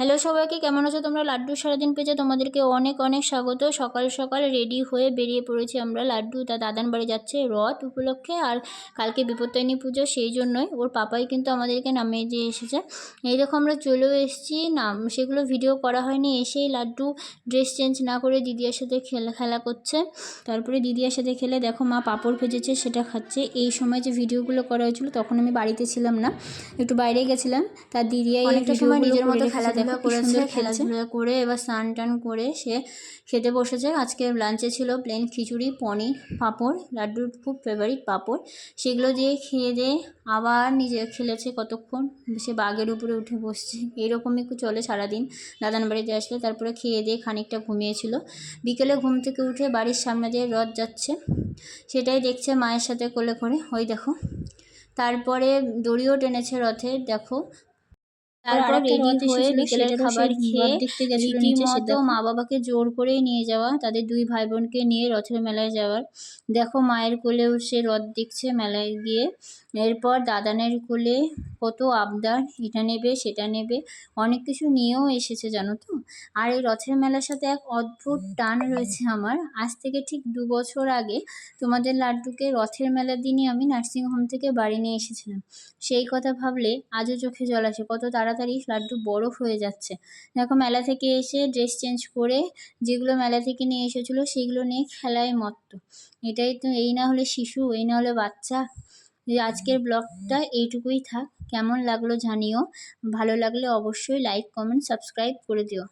Hello সবাইকে কেমন আছো তোমরা? লাড্ডু সারাদিন পেয়েছে তোমাদেরকে অনেক অনেক স্বাগত। সকাল সকাল রেডি হয়ে বেরিয়ে পড়েছি আমরা লাড্ডু। তা দাদান বাড়ি যাচ্ছে রথ উপলক্ষে আর কালকে বিপত্তায়নী পুজো সেই জন্যই। ওর পাপাই কিন্তু আমাদেরকে নামিয়ে দিয়ে এসেছে। এই দেখো আমরা চলেও এসেছি। নাম সেগুলো ভিডিও করা হয়নি। এসেই লাড্ডু ড্রেস চেঞ্জ না করে দিদিয়ার সাথে খেলা খেলা করছে। তারপরে দিদিয়ার সাথে খেলে দেখো মা পাঁপড় ভেজেছে সেটা খাচ্ছে। এই সময় যে ভিডিওগুলো করা হয়েছিল তখন আমি বাড়িতে ছিলাম না। একটু বাইরে গেছিলাম। তার দিদিয়াই অনেকটা সময় নিজের মতো খেলা খেলাধুলা করেছে, খেলাধুলা করে এবার স্নান টান করে সে খেতে বসেছে। আজকে লাঞ্চে ছিল প্লেন খিচুড়ি পনির পাঁপড় লাড্ডুর খুব ফেভারিট পাঁপড়। সেগুলো দিয়ে খেয়ে দিয়ে আবার নিজে খেলেছে কতক্ষণ সে বাঘের উপরে উঠে বসছে। এইরকমই একটু চলে সারাদিন। দাদান বাড়িতে আসলে তারপরে খেয়ে দিয়ে খানিকটা ঘুমিয়েছিল। বিকেলে ঘুম থেকে উঠে বাড়ির সামনে দিয়ে রথ যাচ্ছে। সেটাই দেখছে মায়ের সাথে কোলে করে। ওই দেখো। তারপরে দড়িও টেনেছে রথে। দেখো তারপর রেডি হয়ে বিকেলের খাবার খেয়ে রীতিমতো মা বাবাকে জোর করেই নিয়ে যাওয়া তাদের দুই ভাই বোনকে নিয়ে রথের মেলায় যাওয়ার। দেখো মায়ের কোলেও সে রথ দেখছে মেলায় গিয়ে। এরপর দাদানের কোলে কত আবদার এটা নেবে সেটা নেবে অনেক কিছু নিয়েও এসেছে জানো তো? আর এই রথের মেলার সাথে এক অদ্ভুত টান রয়েছে আমার। আজ থেকে ঠিক দু বছর আগে তোমাদের লাড্ডুকে রথের মেলার দিনই আমি নার্সিংহোম থেকে বাড়ি নিয়ে এসেছিলাম। সেই কথা ভাবলে আজও চোখে জল আসে কত তাড়াতাড়ি লাড্ডু বরফ হয়ে যাচ্ছে। দেখো মেলা থেকে এসে ড্রেস চেঞ্জ করে যেগুলো মেলা থেকে নিয়ে এসেছিল সেগুলো নিয়ে খেলায় মত্ত। এটাই তো, এই না হলে শিশু, এই না হলে বাচ্চা। আজকের ব্লগটা এইটুকুই থাক। কেমন লাগল জানিও। ভালো লাগলে অবশ্যই লাইক কমেন্ট সাবস্ক্রাইব করে দিও।